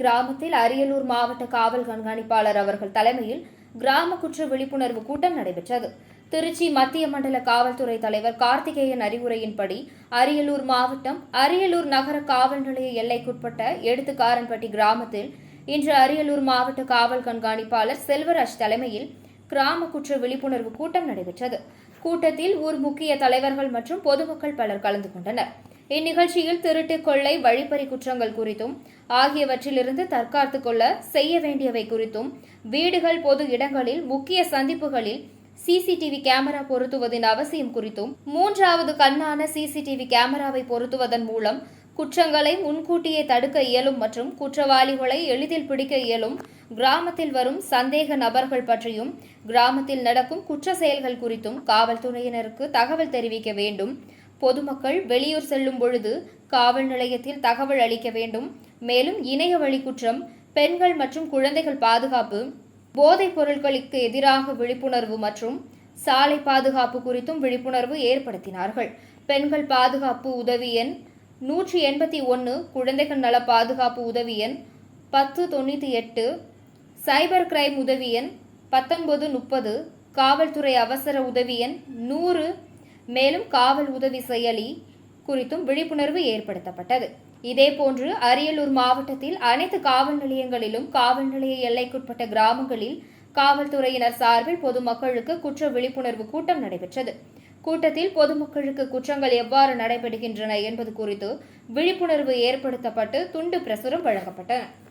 கிராமத்தில் அரியலூர் மாவட்ட காவல் கண்காணிப்பாளர் அவர்கள் தலைமையில் கிராம குற்ற விழிப்புணர்வு கூட்டம் நடைபெற்றது. திருச்சி மத்திய மண்டல காவல்துறை தலைவர் கார்த்திகேயன் அறிவுரையின்படி அரியலூர் மாவட்டம் அரியலூர் நகர காவல் நிலைய எல்லைக்குட்பட்ட எடுத்துக்காரன்பட்டி கிராமத்தில் இன்று அரியலூர் மாவட்ட காவல் கண்காணிப்பாளர் செல்வராஜ் தலைமையில் கிராம குற்ற விழிப்புணர்வு கூட்டம் நடைபெற்றது. கூட்டத்தில் ஊர் முக்கிய தலைவர்கள் மற்றும் பொதுமக்கள் பலர் கலந்து கொண்டனர். இந்நிகழ்ச்சியில் திருட்டு கொள்ளை வழிப்பறி குற்றங்கள் குறித்தும் ஆகியவற்றிலிருந்து தற்காத்துக் கொள்ள செய்ய வேண்டியவை குறித்தும் வீடுகள் பொது இடங்களில் முக்கிய சந்திப்புகளில் சிசிடிவி கேமரா பொருத்துவதின் அவசியம் குறித்தும் மூன்றாவது கண்ணான சிசிடிவி கேமராவை பொருத்துவதன் மூலம் குற்றங்களை முன்கூட்டியே தடுக்க இயலும் மற்றும் குற்றவாளிகளை எளிதில் பிடிக்க இயலும் கிராமத்தில் வரும் சந்தேக நபர்கள் பற்றியும் கிராமத்தில் நடக்கும் குற்ற செயல்கள் குறித்தும் காவல்துறையினருக்கு தகவல் தெரிவிக்க வேண்டும். பொதுமக்கள் வெளியூர் செல்லும் பொழுது காவல் நிலையத்தில் தகவல் அளிக்க வேண்டும். மேலும் இணைய வழி குற்றம் பெண்கள் மற்றும் குழந்தைகள் பாதுகாப்பு போதைப் பொருட்களுக்கு எதிராக விழிப்புணர்வு மற்றும் சாலை பாதுகாப்பு குறித்தும் விழிப்புணர்வு ஏற்படுத்தினார்கள். பெண்கள் பாதுகாப்பு உதவி எண் நூற்றி எண்பத்தி ஒன்று குழந்தைகள் நல பாதுகாப்பு உதவி எண் பத்து தொண்ணூற்றி எட்டு சைபர் கிரைம் உதவி எண் பத்தொன்பது முப்பது காவல்துறை அவசர உதவி எண் நூறு மேலும் காவல் உதவி செயலி குறித்தும் விழிப்புணர்வு ஏற்படுத்தப்பட்டது. இதேபோன்று அரியலூர் மாவட்டத்தில் அனைத்து காவல் நிலையங்களிலும் காவல் நிலைய எல்லைக்குட்பட்ட கிராமங்களில் காவல்துறையினர் சார்பில் பொதுமக்களுக்கு குற்ற விழிப்புணர்வு கூட்டம் நடைபெற்றது. கூட்டத்தில் பொதுமக்களுக்கு குற்றங்கள் எவ்வாறு நடைபெறுகின்றன என்பது குறித்து விழிப்புணர்வு ஏற்படுத்தப்பட்டு துண்டு பிரசுரம் வழங்கப்பட்டன.